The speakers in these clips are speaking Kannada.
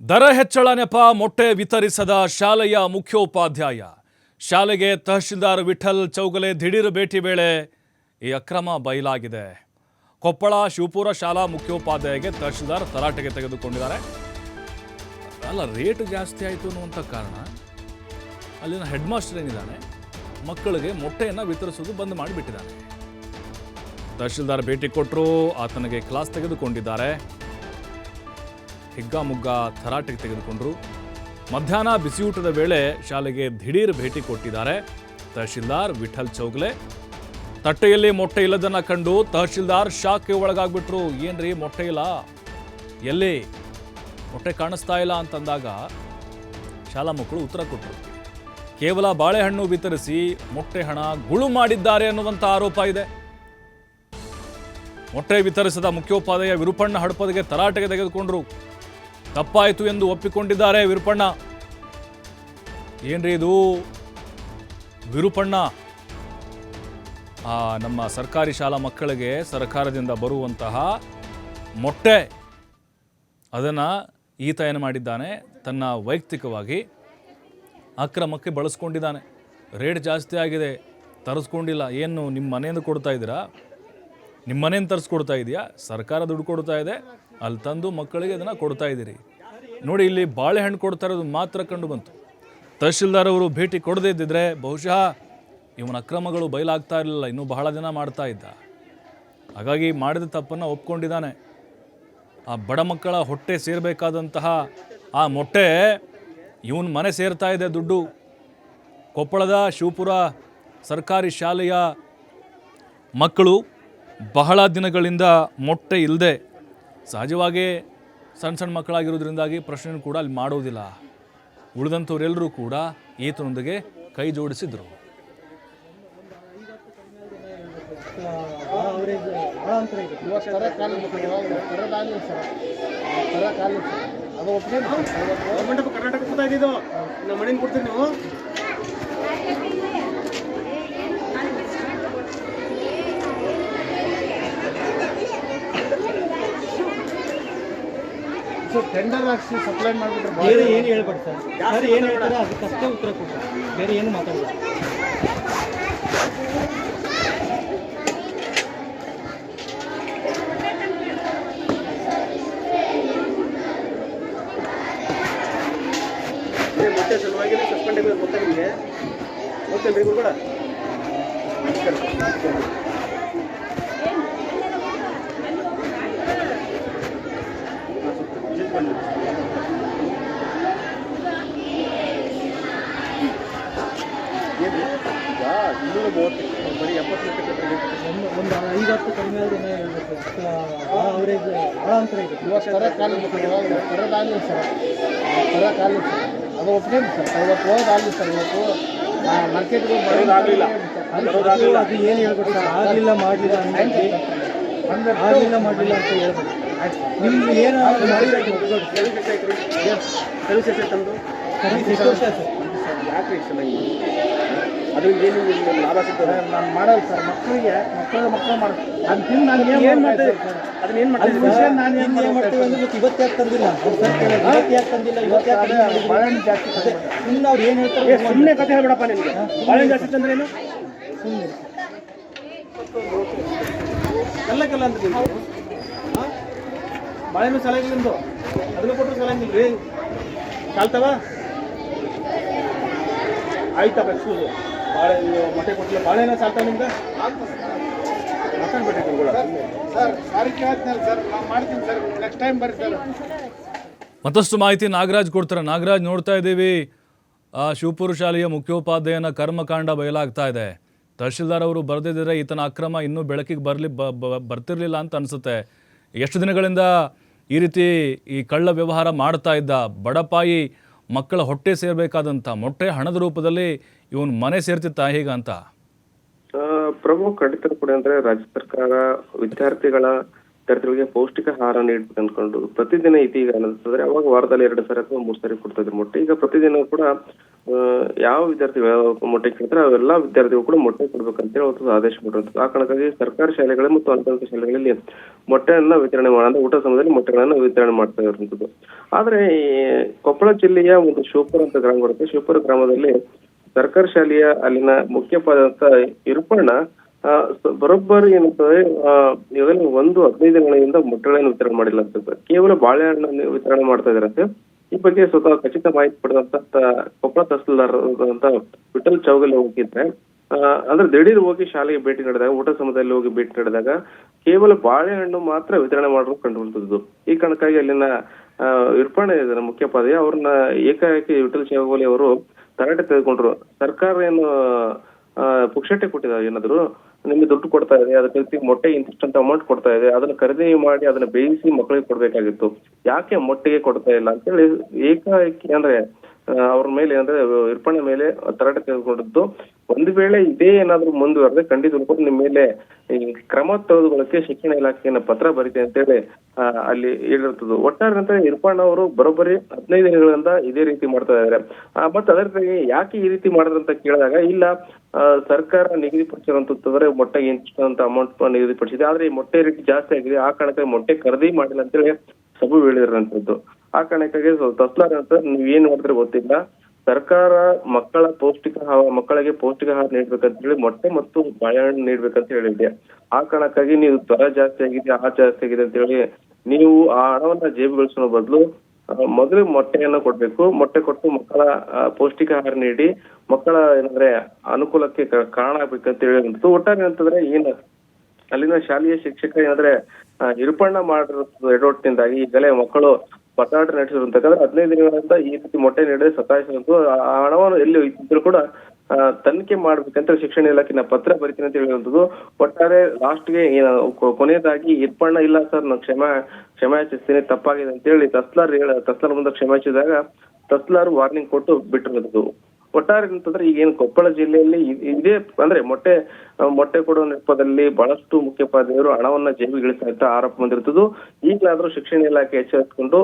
ದರ ಹೆಚ್ಚಳ ನೆಪ ಮೊಟ್ಟೆ ವಿತರಿಸದ ಶಾಲೆಯ ಮುಖ್ಯೋಪಾಧ್ಯಾಯ. ಶಾಲೆಗೆ ತಹಶೀಲ್ದಾರ್ ವಿಠಲ್ ಚೌಗಲೆ ದಿಢೀರ್ ಭೇಟಿ ವೇಳೆ ಈ ಅಕ್ರಮ ಬಯಲಾಗಿದೆ. ಕೊಪ್ಪಳ ಶಿವಪುರ ಶಾಲಾ ಮುಖ್ಯೋಪಾಧ್ಯಾಯಗೆ ತಹಶೀಲ್ದಾರ್ ತರಾಟೆಗೆ ತೆಗೆದುಕೊಂಡಿದ್ದಾರೆ. ಅಲ್ಲ, ರೇಟ್ ಜಾಸ್ತಿ ಆಯಿತು ಅನ್ನುವಂಥ ಕಾರಣ ಅಲ್ಲಿನ ಹೆಡ್ ಮಾಸ್ಟರ್ ಏನಿದ್ದಾನೆ, ಮಕ್ಕಳಿಗೆ ಮೊಟ್ಟೆಯನ್ನು ವಿತರಿಸೋದು ಬಂದ್ ಮಾಡಿಬಿಟ್ಟಿದ್ದಾನೆ. ತಹಶೀಲ್ದಾರ್ ಭೇಟಿ ಕೊಟ್ಟರು ಆತನಿಗೆ ಕ್ಲಾಸ್ ತೆಗೆದುಕೊಂಡಿದ್ದಾರೆ. ಹಿಗ್ಗಾಮುಗ್ಗ ತರಾಟೆಗೆ ತೆಗೆದುಕೊಂಡ್ರು. ಮಧ್ಯಾಹ್ನ ಬಿಸಿಯೂಟದ ವೇಳೆ ಶಾಲೆಗೆ ದಿಢೀರ್ ಭೇಟಿ ಕೊಟ್ಟಿದ್ದಾರೆ. ತಹಶೀಲ್ದಾರ್ ವಿಠಲ್ ಚೌಗ್ಲೆ, ತಟ್ಟೆಯಲ್ಲಿ ಮೊಟ್ಟೆ ಇಲ್ಲದನ್ನ ಕಂಡು ತಹಶೀಲ್ದಾರ್ ಶಾಕ್ಗೆ ಒಳಗಾಗ್ಬಿಟ್ರು. ಏನ್ರಿ ಮೊಟ್ಟೆ ಇಲ್ಲ? ಎಲ್ಲಿ? ಮೊಟ್ಟೆ ಕಾಣಿಸ್ತಾ ಇಲ್ಲ ಅಂತಂದಾಗ ಶಾಲಾ ಮಕ್ಕಳು ಉತ್ತರ ಕೊಟ್ಟರು ಕೇವಲ ಬಾಳೆಹಣ್ಣು ವಿತರಿಸಿ ಮೊಟ್ಟೆ ಹಣ ಗುಳು ಮಾಡಿದ್ದಾರೆ ಅನ್ನುವಂಥ ಆರೋಪ ಇದೆ. ಮೊಟ್ಟೆ ವಿತರಿಸಿದ ಮುಖ್ಯೋಪಾಧ್ಯಾಯ ವಿರುಪಣ್ಣ ಹಡಪದಿಗೆ ತರಾಟೆಗೆ ತೆಗೆದುಕೊಂಡ್ರು. ತಪ್ಪಾಯಿತು ಎಂದು ಒಪ್ಪಿಕೊಂಡಿದ್ದಾರೆ ವಿರುಪಣ್ಣ. ಏನ್ರಿ ಇದು? ವಿರುಪಣ್ಣ ಆ, ನಮ್ಮ ಸರ್ಕಾರಿ ಶಾಲಾ ಮಕ್ಕಳಿಗೆ ಸರ್ಕಾರದಿಂದ ಬರುವಂತಹ ಮೊಟ್ಟೆ ಅದನ್ನು ಈತ ಏನು ಮಾಡಿದ್ದಾನೆ? ತನ್ನ ವೈಯಕ್ತಿಕವಾಗಿ ಅಕ್ರಮಕ್ಕೆ ಬಳಸ್ಕೊಂಡಿದ್ದಾನೆ. ರೇಟ್ ಜಾಸ್ತಿ ಆಗಿದೆ. ತರಿಸ್ಕೊಂಡಿಲ್ಲ. ಏನು ನಿಮ್ಮ ಮನೆಯಿಂದ ಕೊಡ್ತಾ ಇದ್ದೀರಾ? ನಿಮ್ಮ ಮನೇನ ತರಿಸ್ಕೊಡ್ತಾ ಇದೆಯಾ? ಸರ್ಕಾರ ದುಡ್ಡು ಕೊಡ್ತಾ ಇದೆ ಅಲ್ಲಿ ತಂದು ಮಕ್ಕಳಿಗೆ ಅದನ್ನು ಕೊಡ್ತಾ ಇದ್ದೀರಿ ನೋಡಿ, ಇಲ್ಲಿ ಬಾಳೆಹಣ್ಣು ಕೊಡ್ತಾ ಇರೋದು ಮಾತ್ರ ಕಂಡು ಬಂತು. ತಹಶೀಲ್ದಾರ್ ಅವರು ಭೇಟಿ ಕೊಡದೇ ಇದ್ದಿದ್ರೆ ಬಹುಶಃ ಇವನ ಅಕ್ರಮಗಳು ಬಯಲಾಗ್ತಾ ಇರಲಿಲ್ಲ, ಇನ್ನೂ ಬಹಳ ದಿನ ಮಾಡ್ತಾ ಇದ್ದ. ಹಾಗಾಗಿ ಮಾಡಿದ ತಪ್ಪನ್ನು ಒಪ್ಕೊಂಡಿದ್ದಾನೆ. ಆ ಬಡ ಮಕ್ಕಳ ಹೊಟ್ಟೆ ಸೇರಬೇಕಾದಂತಹ ಆ ಮೊಟ್ಟೆ ಇವನ ಮನೆ ಸೇರ್ತಾ ಇದೆ ದುಡ್ಡು. ಕೊಪ್ಪಳದ ಶಿವಪುರ ಸರ್ಕಾರಿ ಶಾಲೆಯ ಮಕ್ಕಳು ಬಹಳ ದಿನಗಳಿಂದ ಮೊಟ್ಟೆ ಇಲ್ಲದೆ ಸಹಜವಾಗಿ ಸಣ್ಣ ಸಣ್ಣ ಮಕ್ಕಳಾಗಿರೋದ್ರಿಂದಾಗಿ ಪ್ರಶ್ನೆ ಕೂಡ ಅಲ್ಲಿ ಮಾಡೋದಿಲ್ಲ. ಉಳಿದಂಥವರೆಲ್ಲರೂ ಕೂಡ ಈತನೊಂದಿಗೆ ಕೈ ಜೋಡಿಸಿದ್ರು. ಅದು ಕರ್ನಾಟಕ ನಮ್ಮ ಮನೇಲಿ ಕೊಡ್ತೀರಿ ನೀವು? ಟೆಂಡರ್ ಹಾಕ್ಸಿ ಸಪ್ಲೈ ಮಾಡಿಬಿಟ್ರೆ ಬೇರೆ ಏನು ಹೇಳ್ಬೇಡಿ ಸರ್. ಸರ್ ಏನು ಹೇಳ್ತಾರೆ ಅದಕ್ಕಷ್ಟೇ ಉತ್ತರ ಕೊಡಿ ಬೇರೆ ಏನು ಮಾತಾಡಬೇಡಿ. ಮತ್ತೆ ಸಲುವಾಗಿ ಸಸ್ಪೆಂಡ್ ಆಗಿದೆ ಗೊತ್ತಾಗಿದೆ ನಿಮಗೆ. ಗೊತ್ತೇನು ಬೇಕು ಏನ್ರಿ ಈಗ ಇನ್ನೂರ ಮೂವತ್ತು ಬರೀ ಎಪ್ಪತ್ತು ಲಕ್ಷ ಒಂದು ಒಂದು ಹತ್ತು ಕಡಿಮೆ ಅವರಿಗೆ ಏನೋ ಬಹಳ ಭಾಳ ಅವರೇಜ್ ಭಾಳ ಅಂತರ ಇದೆ. ಇವತ್ತು ತರ ಕಾಲು ತರದಾಗಲಿ ಸರ್ ಕಾಲು ಅದು ಒಪ್ಪಿಗೆ ಸರ್. ಇವತ್ತು ಹೋಗೋದಾಗಲಿ ಸರ್ ಇವತ್ತು. ಮಾರ್ಕೆಟ್ಗೆ ಬರೋದಾಗ್ಲಿಲ್ಲ. ಅದು ಅದು ಏನು ಹೇಳ್ಬೇಕು ಸರ್? ಆಗಲಿಲ್ಲ ಮಾಡಲಿಲ್ಲ ಅನ್ನೋದು. ಆಗಲಿಲ್ಲ ಮಾಡಲಿಲ್ಲ ಅಂತ ಹೇಳ್ಬೋದು ನಿಮ್ಗೆ ಏನು ಮಾಡಿದ್ರೆ ಸರ್ವಿಸ್ ಎಷ್ಟು ತಮ್ಮದು ಸರ್ವಿಸ್ ಎಷ್ಟು ವರ್ಷ ಸರ್ ಯಾಕೆ ಇಷ್ಟ ನಂಗೆ ಅದರಿಂದ ಏನು ನಿಮ್ಗೆ ಲಾಭ ಸಿಗ್ತದೆ? ನಾನು ಮಾಡಲ್ಲ ಸರ್ ಮಕ್ಕಳಿಗೆ ಮಕ್ಕಳು ಮಕ್ಕಳು ಮಾಡಿ ಅದು ತಿಂದು ನಾನು ಏನು ಏನು ಮಾಡ್ತಾ ಮಾಡ್ತಾ ಅದನ್ನ ಏನು ಮಾಡ್ತಾ ವಿಷಯ ನಾನು ಏನು ಮಾಡ್ತೀವಿ ಅಂದ್ರೆ ಇವತ್ತು ಯಾಕೆ ತಂದಿಲ್ಲ? ಇವತ್ತು ಯಾಕೆ ತಂದಿಲ್ಲ? ಇವತ್ತು ಯಾಕೆ? ಬಾಳೆಹಣ್ಣು ಜಾಸ್ತಿ. ಅವ್ರು ಏನು ಹೇಳ್ತಾರೆ ಸುಮ್ಮನೆ ಕತೆ ಹೇಳ್ಬೇಡಪ್ಪ ನಿನಗೆ ಬಾಳೆಹಣ್ಣು ಜಾಸ್ತಿ ತಂದ್ರೆ ಏನು? ಸುಮ್ಮನೆ ಕಲ್ಲ ಕಲ್ಲ ಅಂತ ಬಾಳೆಹಣ್ಣು ಸಲಾಗಿಲ್ಲ ನಿಮ್ದು? ಅದನ್ನ ಕೊಟ್ಟರು ಸಲಹೆ ರೀ ಸಾಲ್ತವ ಆಯ್ತಪ್ಪ ಎಕ್ಸ್ಕ್ಯೂಸ್ ಬಾಳೆ ನೀವು ಮೊಟ್ಟೆ ಕೊಟ್ಟಿಲ್ಲ ಬಾಳೆನ ನಿಮ್ಗೆ? ಸರ್ ಸಾರಿ ನಾವು ಮಾಡ್ತೀನಿ ಸರ್. ನೆಕ್ಸ್ಟ್ ಟೈಮ್ ಬರ್ರಿ ಸರ್. ಮತ್ತಷ್ಟು ಮಾಹಿತಿ ನಾಗರಾಜ್ ಕೊಡ್ತಾರೆ. ನಾಗರಾಜ್ ನೋಡ್ತಾ ಇದ್ದೀವಿ. ಆ ಶಿವಪುರ ಶಾಲೆಯ ಮುಖ್ಯೋಪಾಧ್ಯಾಯನ ಕರ್ಮಕಾಂಡ ಬಯಲಾಗ್ತಾ ಇದೆ. ತಹಶೀಲ್ದಾರ್ ಅವರು ಬರೆದಿದ್ದರೆ ಈತನ ಅಕ್ರಮ ಇನ್ನೂ ಬೆಳಕಿಗೆ ಬರಲಿ ಬರ್ತಿರ್ಲಿಲ್ಲ ಅಂತ ಅನಿಸುತ್ತೆ. ಎಷ್ಟು ದಿನಗಳಿಂದ ಈ ರೀತಿ ಈ ಕಳ್ಳ ವ್ಯವಹಾರ ಮಾಡ್ತಾ ಇದ್ದ ಬಡಪಾಯಿ ಮಕ್ಕಳ ಹೊಟ್ಟೆ ಸೇರಬೇಕಾದಂಥ ಮೊಟ್ಟೆ ಹಣದ ರೂಪದಲ್ಲಿ ಇವನ್ ಮನೆ ಸೇರ್ತಿತ್ತ ಹೇಗ ಅಂತ? ಆ, ಪ್ರಭು ಖಂಡಿತ ಕೂಡ ಅಂದ್ರೆ ರಾಜ್ಯ ಸರ್ಕಾರ ವಿದ್ಯಾರ್ಥಿಗಳ ವಿದ್ಯಾರ್ಥಿಗಳಿಗೆ ಪೌಷ್ಟಿಕ ಆಹಾರ ನೀಡ್ಬೇಕು ಅನ್ಕೊಂಡು ಪ್ರತಿದಿನ ಇದೀಗ ಅನ್ನಿಸ್ತದ್ರೆ ಅವಾಗ ವಾರದಲ್ಲಿ ಎರಡು ಸಾರಿ ಅಥವಾ ಮೂರು ಸಾರಿ ಕೊಡ್ತಾ ಇದ್ರು ಮೊಟ್ಟೆ. ಈಗ ಪ್ರತಿದಿನ ಕೂಡ ಯಾವ ವಿದ್ಯಾರ್ಥಿಗಳು ಮೊಟ್ಟೆ ಕೇಳ್ತಾರೆ, ಅವೆಲ್ಲ ವಿದ್ಯಾರ್ಥಿಗಳು ಕೂಡ ಮೊಟ್ಟೆ ಕೊಡ್ಬೇಕಂತೇಳಿ ಅವತ್ತು ಆದೇಶ ಕೊಟ್ಟಿರುತ್ತದೆ ಆ ಕಾರಣಕ್ಕಾಗಿ ಸರ್ಕಾರಿ ಶಾಲೆಗಳು ಮತ್ತು ಅನುದಾನಿತ ಶಾಲೆಗಳಲ್ಲಿ ಮೊಟ್ಟೆಯನ್ನ ವಿತರಣೆ ಮಾಡ ಊಟ ಸಮಯದಲ್ಲಿ ಮೊಟ್ಟೆಗಳನ್ನ ವಿತರಣೆ ಮಾಡ್ತಾ ಇರುವಂತದ್ದು ಆದ್ರೆ ಈ ಕೊಪ್ಪಳ ಜಿಲ್ಲೆಯ ಒಂದು ಶಿವಪುರ ಅಂತ ಗ್ರಾಮ ಬರುತ್ತೆ. ಶಿವಪುರ ಗ್ರಾಮದಲ್ಲಿ ಸರ್ಕಾರಿ ಶಾಲೆಯ ಅಲ್ಲಿನ ಮುಖ್ಯಪಾದಂತ ಇರುಪಣ್ಣ ಬರೋಬ್ಬರಿ ಏನಂತಂದ್ರೆ ಇವೆಲ್ಲ ಒಂದು ಹದಿನೈದು ದಿನಗಳಿಂದ ಮೊಟ್ಟೆಗಳನ್ನು ವಿತರಣೆ ಮಾಡಿಲ್ಲ ಅಂತ ಕೇವಲ ಬಾಳೆಹಣ್ಣನ್ನು ವಿತರಣೆ ಮಾಡ್ತಾ ಇದಾರಂತೆ ಈ ಬಗ್ಗೆ ಸ್ವಲ್ಪ ಖಚಿತ ಮಾಹಿತಿ ಪಡೆದಂತ ಕೊಪ್ಪಳ ತಹಸೀಲ್ದಾರ್ ವಿಠಲ್ ಚೌಗಲ್ಲಿ ಹೋಗಿದ್ರೆ ಅಂದ್ರೆ ದಿಢೀರ್ ಹೋಗಿ ಶಾಲೆಗೆ ಭೇಟಿ ನೀಡಿದಾಗ, ಊಟ ಸಮಯದಲ್ಲಿ ಹೋಗಿ ಭೇಟಿ ನೀಡಿದಾಗ ಕೇವಲ ಬಾಳೆಹಣ್ಣು ಮಾತ್ರ ವಿತರಣೆ ಮಾಡಲು ಕಂಡುಬಂತದ್ದು ಈ ಕಾರಣಕ್ಕಾಗಿ ಅಲ್ಲಿನ ಇರ್ಪಣ ಇದ್ದಾರೆ ಮುಖ್ಯೋಪಾಧ್ಯಾಯ ಅವ್ರನ್ನ ಏಕಾಏಕಿ ವಿಠಲ್ ಚೌಗಲಿ ಅವರು ತರಾಟೆ ತೆಗೆದುಕೊಂಡ್ರು. ಸರ್ಕಾರ ಏನು ಪುಕ್ಷಟೆ ಕೊಟ್ಟಿದ್ದಾರೆ, ಏನಾದ್ರು? ನಿಮಗೆ ದುಡ್ಡು ಕೊಡ್ತಾ ಇದೆ, ಅದಕ್ಕೆ ರೀತಿ ಮೊಟ್ಟೆ ಅಂತ ಅಮೌಂಟ್ ಕೊಡ್ತಾ ಇದೆ, ಅದನ್ನ ಖರೀದಿ ಮಾಡಿ ಅದನ್ನ ಬೇಯಿಸಿ ಮಕ್ಕಳಿಗೆ ಕೊಡ್ಬೇಕಾಗಿತ್ತು. ಯಾಕೆ ಮೊಟ್ಟೆಗೆ ಕೊಡ್ತಾ ಇಲ್ಲ ಅಂತೇಳಿ ಏಕಾಏಕಿ ಅಂದ್ರೆ ಅವ್ರ ಮೇಲೆ ಅಂದ್ರೆ ಇರ್ಪಣೆ ಮೇಲೆ ತರಾಟೆ ತೆಗೆದುಕೊಂಡಿದ್ದು. ಒಂದು ವೇಳೆ ಇದೇ ಏನಾದ್ರು ಮುಂದುವರೆದ್ರೆ ಖಂಡಿತ ಕೂಡ ನಿಮ್ಮ ಮೇಲೆ ಈ ಕ್ರಮ ತೆಗೆದುಕೊಳ್ಳಕ್ಕೆ ಶಿಕ್ಷಣ ಇಲಾಖೆಯನ್ನ ಪತ್ರ ಬರೀತೆ ಅಂತೇಳಿ ಆ, ಅಲ್ಲಿ ಹೇಳಿರ್ತದ್ದು ಒಟ್ಟಾರೆ ಅಂತ ಇರ್ಫಾನ್ ಅವರು ಬರೋಬ್ಬರಿ ಹದಿನೈದು ದಿನಗಳಿಂದ ಇದೇ ರೀತಿ ಮಾಡ್ತಾ ಇದ್ದಾರೆ. ಮತ್ತೆ ಅದಕ್ಕೆ ಯಾಕೆ ಈ ರೀತಿ ಮಾಡಿದ್ರು ಅಂತ ಕೇಳಿದಾಗ ಇಲ್ಲ ಆ, ಸರ್ಕಾರ ನಿಗದಿಪಡಿಸಿರುವಂತಂದ್ರೆ ಮೊಟ್ಟೆಗೆ ಇಂತಿಷ್ಟಂತ ಅಮೌಂಟ್ ನಿಗದಿಪಡಿಸಿದೆ. ಆದ್ರೆ ಈ ಮೊಟ್ಟೆ ರೇಟ್ ಜಾಸ್ತಿ ಆಗಿದೆ. ಆ ಕಾರಣಕ್ಕಾಗಿ ಮೊಟ್ಟೆ ಖರೀದಿ ಮಾಡಿಲ್ಲ ಅಂತೇಳಿ ಸಬು ಹೇಳಿರುವಂತದ್ದು ಆ ಕಾರಣಕ್ಕಾಗಿ ತಸ್ಲಾರ್ ಅಂತ ನೀವ್ ಏನ್ ಮಾಡಿದ್ರೆ ಗೊತ್ತಿಲ್ಲ. ಸರ್ಕಾರ ಮಕ್ಕಳ ಪೌಷ್ಟಿಕ ಆಹಾರ ಮಕ್ಕಳಿಗೆ ಪೌಷ್ಟಿಕ ಆಹಾರ ನೀಡ್ಬೇಕಂತ ಹೇಳಿ ಮೊಟ್ಟೆ ಮತ್ತು ಬಾಳೆಹಣ್ಣು ನೀಡ್ಬೇಕಂತ ಹೇಳಿದೆ. ಆ ಕಾರಣಕ್ಕಾಗಿ ನೀವು ದರ ಜಾಸ್ತಿ ಆಗಿದೆ ಆ ಜಾಸ್ತಿ ಆಗಿದೆ ಅಂತ ಹೇಳಿ ನೀವು ಆ ಹಣವನ್ನ ಜೇಬುಗೊಳಿಸೋ ಬದಲು ಮೊದಲು ಮೊಟ್ಟೆಯನ್ನ ಕೊಡ್ಬೇಕು. ಮೊಟ್ಟೆ ಕೊಟ್ಟು ಮಕ್ಕಳ ಪೌಷ್ಟಿಕ ಆಹಾರ ನೀಡಿ ಮಕ್ಕಳ ಏನಂದ್ರೆ ಅನುಕೂಲಕ್ಕೆ ಕಾರಣ ಆಗ್ಬೇಕಂತ ಹೇಳಿ ಒಟ್ಟಾರೆ ಅಂತಂದ್ರೆ ಏನ ಅಲ್ಲಿನ ಶಾಲೆಯ ಶಿಕ್ಷಕ ಏನಂದ್ರೆ ನಿರೂಪಣೆ ಮಾಡಿರೋ ಎಡವಟ್ಟಿನಿಂದಾಗಿ ಈಗಲೇ ಮಕ್ಕಳು ಪಟಾಟ ನಡೆಸಿರುವಂತಕ್ಕಂದ್ರೆ ಹದಿನೈದು ದಿನಗಳಿಂದ ಈ ರೀತಿ ಮೊಟ್ಟೆ ನೀಡದೆ ಸತಾಯಿಸಿರುವಂತ ಆ ಹಣವನ್ನು ಎಲ್ಲಿ ಇದ್ರೂ ಕೂಡ ಆ, ತನಿಖೆ ಮಾಡ್ಬೇಕಂತ ಶಿಕ್ಷಣ ಇಲಾಖೆ ಪತ್ರ ಬರಿತೀನಿ ಅಂತ ಹೇಳಿರುವಂತದ್ದು ಒಟ್ಟಾರೆ ಲಾಸ್ಟ್ಗೆ ಕೊನೆಯದಾಗಿ ಇರ್ಪಣ್ಣ ಇಲ್ಲ ಸರ್ ನಾನು ಕ್ಷಮ ಕ್ಷಮಾಚಿಸ್ತೀನಿ ತಪ್ಪಾಗಿದೆ ಅಂತ ಹೇಳಿ ತಸ್ಲಾರ್ ಹೇಳ ತಸ್ಲಾರ್ ಮುಂದೆ ಕ್ಷಮಾಚಿಸಿದಾಗ ತಸ್ಲಾರ್ ವಾರ್ನಿಂಗ್ ಕೊಟ್ಟು ಬಿಟ್ಟಿರೋದು. ಒಟ್ಟಾರೆ ಅಂತಂದ್ರೆ ಈಗ ಏನು ಕೊಪ್ಪಳ ಜಿಲ್ಲೆಯಲ್ಲಿ ಇದೇ ಅಂದ್ರೆ ಮೊಟ್ಟೆ ಮೊಟ್ಟೆ ಕೊಡುವ ನೆಪದಲ್ಲಿ ಬಹಳಷ್ಟು ಮುಖ್ಯೋಪಾಧ್ಯಾಯರು ಹಣವನ್ನ ಜೇಬಿಗೆ ಇಳಿಸ್ತಾ ಇದ್ದ ಆರೋಪ ಬಂದಿರ್ತದ್ದು. ಈಗಲಾದ್ರೂ ಶಿಕ್ಷಣ ಇಲಾಖೆ ಎಚ್ಚರಿಸಿಕೊಂಡು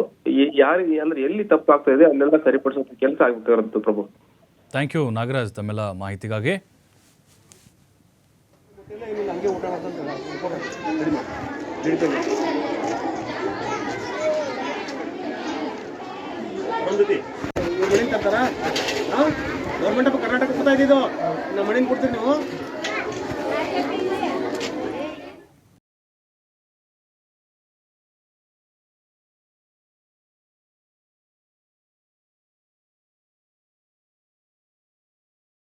ಯಾರಿಗೆ ಅಂದ್ರೆ ಎಲ್ಲಿ ತಪ್ಪಾಗ್ತಾ ಇದೆ ಅಲ್ಲೆಲ್ಲ ಸರಿಪಡಿಸೋ ಕೆಲಸ ಆಗ್ಬೇಕಾಗಿರುತ್ತೆ ಪ್ರಭು. ಥ್ಯಾಂಕ್ ಯು ನಾಗರಾಜ್ ತಮ್ಮೆಲ್ಲ ಮಾಹಿತಿಗಾಗಿ. ಹಂಗೆ ಗೌರ್ಮೆಂಟ್ ಆಫ್ ಕರ್ನಾಟಕ ಕೊಡ್ತಾ ಇದ್ದಿದ್ದು ನಮ್ಮ ಮಣಿನ್ ಕೊಡ್ತೀರಿ ನೀವು?